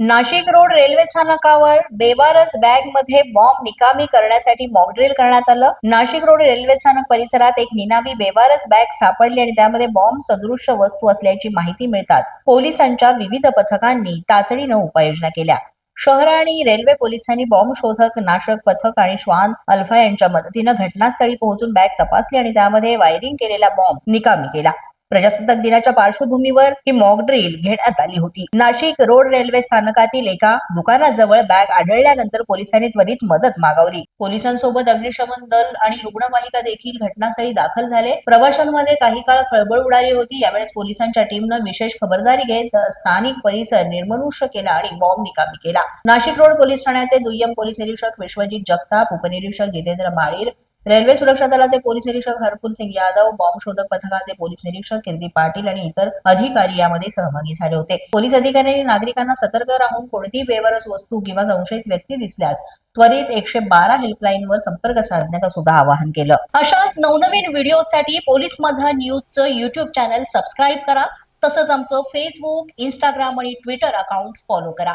Nashik road railway स्थानकावर बेवारस बॅगमध्ये bomb निकामी करण्यासाठी मॉकड्रिल करण्यात आलं. नाशिक रोड रेल्वे स्थानक परिसरात एक निनावी बेवारस बॅग सापडली आणि त्यामध्ये बॉम्ब सदृश्य वस्तू असल्याची माहिती मिळताच पोलिसांच्या विविध पथकांनी तातडीनं उपाययोजना केल्या. शहर आणि रेल्वे पोलिसांनी बॉम्ब शोधक नाशक पथक आणि श्वान अल्फा यांच्या मदतीनं घटनास्थळी पोहोचून बॅग तपासली आणि त्यामध्ये वायरिंग केलेला बॉम्ब निकामी केला. प्रजासत्ताक दिनाच्या पार्श्वभूमीवर ही मॉक ड्रिल घेण्यात आली होती. नाशिक रोड रेल्वे स्थानकातील एका दुकानाजवळ बॅग आढळल्यानंतर पोलिसांनी त्वरित मदत मागवली पोलिसांसोबत अग्निशमन दल आणि रुग्णवाहिका देखील घटनास्थळी दाखल झाले. प्रवाशांमध्ये काही काळ खळबळ उडाली होती. यावेळेस पोलिसांच्या टीमनं विशेष खबरदारी घेत स्थानिक परिसर निर्मनुष्य केला आणि बॉम्ब निकामी केला. नाशिक रोड पोलीस ठाण्याचे दुय्यम पोलीस निरीक्षक विश्वजित जगताप उपनिरीक्षक जितेंद्र माळीर रेल्वे सुरक्षा दलाचे पोलीस निरीक्षक हरपूर सिंग यादव बॉम्ब शोधक पथकाचे पोलीस निरीक्षक कीर्ती पाटील आणि इतर अधिकारी यामध्ये सहभागी झाले होते. पोलीस अधिकाऱ्यांनी नागरिकांना सतर्क राहून कोणतीही बेवारस वस्तू किंवा संशयित व्यक्ती दिसल्यास त्वरित एकशे बारा हेल्पलाईनवर संपर्क साधण्याचं सुद्धा आवाहन केलं. अशाच नवनवीन व्हिडिओसाठी पोलीस माझा न्यूजचं युट्यूब चॅनल सबस्क्राईब करा. तसंच आमचं फेसबुक इंस्टाग्राम आणि ट्विटर अकाउंट फॉलो करा.